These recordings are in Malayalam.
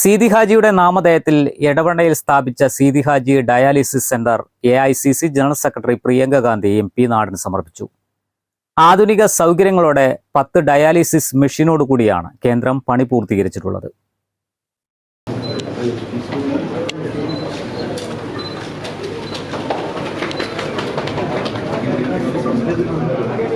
സീതി ഹാജിയുടെ നാമധേയത്തിൽ എടവണ്ണയിൽ സ്ഥാപിച്ച Seethi Haji dialysis centre A general secretary Priyanka Gandhi M P നാടിന് സമർപ്പിച്ചു. ആധുനിക സൗകര്യങ്ങളോടെ പത്ത് ഡയാലിസിസ് മെഷീനോട് കൂടിയാണ് കേന്ദ്രം പണി പൂർത്തീകരിച്ചിട്ടുള്ളത്.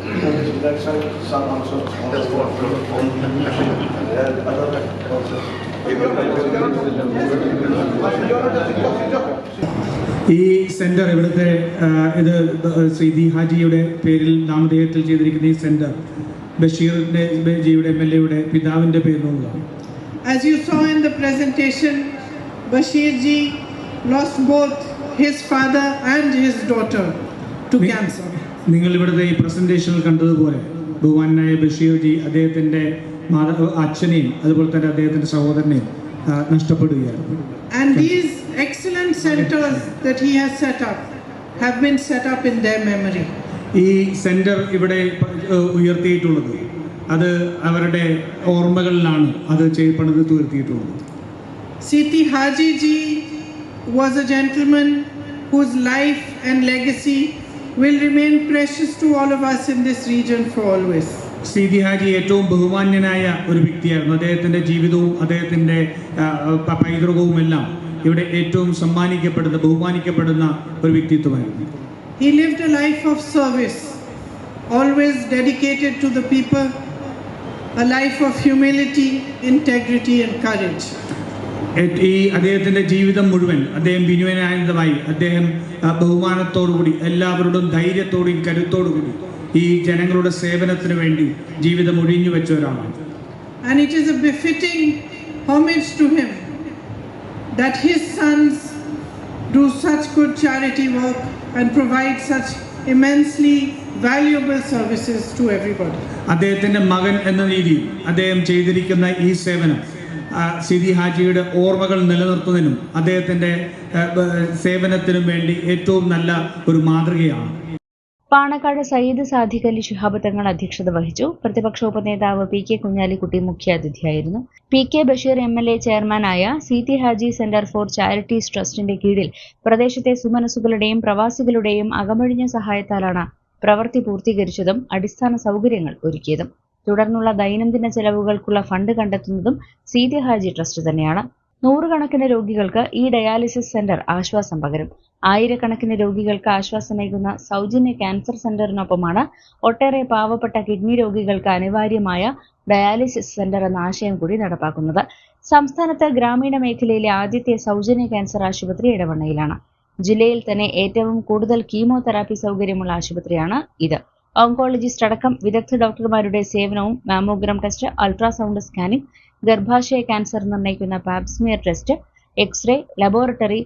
also. That's. And other also. ഈ സെന്റർ ഇവിടുത്തെ ഇത് ശ്രീ ദി ഹാജിയുടെ പേരിൽ നാമധേയത്തിൽ ചെയ്തിരിക്കുന്ന ഈ സെന്റർ ബഷീറിന്റെ ജിയുടെ എം എൽ എയുടെ പിതാവിന്റെ പേരിലുള്ളതാണ് As you saw in the presentation, Bashir ji lost both his father and his daughter to cancer. നിങ്ങൾ ഇവിടുത്തെ ഈ പ്രസന്റേഷനിൽ കണ്ടതുപോലെ ബഹുമാനായ ബഷീർജി അദ്ദേഹത്തിന്റെ അദ്ദേഹത്തിന്റെ മാതാ അച്ഛനെയും അതുപോലെ തന്നെ അദ്ദേഹത്തിന്റെ സഹോദരനെയും നഷ്ടപ്പെടുകയായിരുന്നു. And these excellent centers that he has set up have been set up in their memory. ഈ സെന്റർ ഇവിടെ ഉയർത്തിയിട്ടുള്ളത്. അത് അവരുടെ ഓർമ്മകളിലാണ് അത് ചെയ്യപ്പെടുന്നത് തീർത്തിയിട്ടുള്ളത് Siti Haji ji was a gentleman whose life and legacy will remain precious to all of us in this region for always. Seethi Haji ഏറ്റവും ബഹുമാന്യനായ ഒരു വ്യക്തിയായിരുന്നു അദ്ദേഹത്തിന്റെ ജീവിതവും അദ്ദേഹത്തിന്റെ ആ, പ- പൈതൃകവും എല്ലാം ഇവിടെ ഏറ്റവും സമ്മാനിക്കപ്പെടുന്ന ബഹുമാനിക്കപ്പെടുന്ന ഒരു വ്യക്തിത്വമായിരുന്നു He lived a life of service, always dedicated to the people, a life of humility, integrity, and courage. ഈ അദ്ദേഹത്തിന്റെ ജീവിതം മുഴുവൻ അദ്ദേഹം വിനുവനാനന്ദമായി അദ്ദേഹം ബഹുമാനത്തോടുകൂടി എല്ലാവരോടും ധൈര്യത്തോടും കരുത്തോടുകൂടി ഈ ജനങ്ങളുടെ സേവനത്തിന് വേണ്ടി ജീവിതം ഒഴിഞ്ഞു വെച്ച ഒരാളാണ് And it is a befitting homage to him that his sons do such good charity work and provide such immensely valuable services to everybody. അദ്ദേഹത്തിന്റെ മകൻ എന്ന രീതിയിൽ അദ്ദേഹം ചെയ്തിരിക്കുന്ന ഈ സേവനം സിദി ഹാജിയുടെ ഓർമ്മകൾ നിലനിർത്തുന്നതിനും അദ്ദേഹത്തിന്റെ സേവനത്തിനും വേണ്ടി ഏറ്റവും നല്ല ഒരു മാതൃകയാണ്. പാണക്കാട് സയ്യിദ് സാദിഖ് അലി ശിഹാബ് തങ്ങൾ അധ്യക്ഷത വഹിച്ചു. പ്രതിപക്ഷ ഉപനേതാവ് P K Kunhalikutty മുഖ്യാതിഥിയായിരുന്നു. P K Basheer M L A ചെയർമാനായ C T Haji centre for charities ട്രസ്റ്റിന്റെ കീഴിൽ പ്രദേശത്തെ സുമനസുകളുടെയും പ്രവാസികളുടെയും അകമഴിഞ്ഞ സഹായത്താലാണ് പ്രവൃത്തി പൂർത്തീകരിച്ചതും അടിസ്ഥാന സൗകര്യങ്ങൾ ഒരുക്കിയതും. തുടർന്നുള്ള ദൈനംദിന ചെലവുകൾക്കുള്ള ഫണ്ട് കണ്ടെത്തുന്നതും സി ടി ഹാജി ട്രസ്റ്റ് തന്നെയാണ്. നൂറുകണക്കിന് രോഗികൾക്ക് ഈ ഡയാലിസിസ് സെന്റർ ആശ്വാസം പകരും. ആയിരക്കണക്കിന് രോഗികൾക്ക് ആശ്വാസം നൽകുന്ന സൗജന്യ ക്യാൻസർ സെന്ററിനൊപ്പമാണ് ഒട്ടേറെ പാവപ്പെട്ട കിഡ്നി രോഗികൾക്ക് അനിവാര്യമായ ഡയാലിസിസ് സെന്റർ എന്ന ആശയം കൂടി നടപ്പാക്കുന്നത്. സംസ്ഥാനത്ത് ഗ്രാമീണ മേഖലയിലെ ആദ്യത്തെ സൗജന്യ ക്യാൻസർ ആശുപത്രി ഇടവണ്ണയിലാണ്. ജില്ലയിൽ തന്നെ ഏറ്റവും കൂടുതൽ കീമോതെറാപ്പി സൗകര്യമുള്ള ആശുപത്രിയാണ് ഇത്. ഓങ്കോളജിസ്റ്റ് അടക്കം വിദഗ്ധ ഡോക്ടർമാരുടെ സേവനവും മാമോഗ്രാം ടെസ്റ്റ് അൾട്രാസൗണ്ട് സ്കാനിംഗ് ഗർഭാശയ cancer നിർണയിക്കുന്ന pap smear test x ray laboratory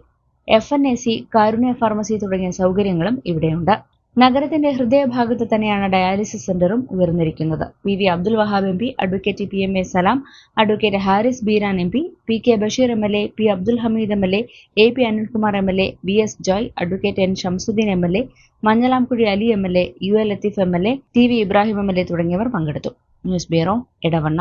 F N A C Karunya pharmacy തുടങ്ങിയ സൗകര്യങ്ങളും ഇവിടെയുണ്ട്. നഗരത്തിന്റെ ഹൃദയഭാഗത്ത് തന്നെയാണ് ഡയാലിസിസ് സെന്ററും ഉയർന്നിരിക്കുന്നത്. P V Abdul Wahab M P advocate P M A Salam advocate Haris Beeran M P P K Basheer M L A P Abdul Hameed M L A A P Anilkumar M L A V S Joy advocate N Shamsuddeen M L A Manjalamkuzhi Ali M L A U L Latheef M L A T V Ibrahim M L A തുടങ്ങിയവർ പങ്കെടുത്തു. News bureau Edavanna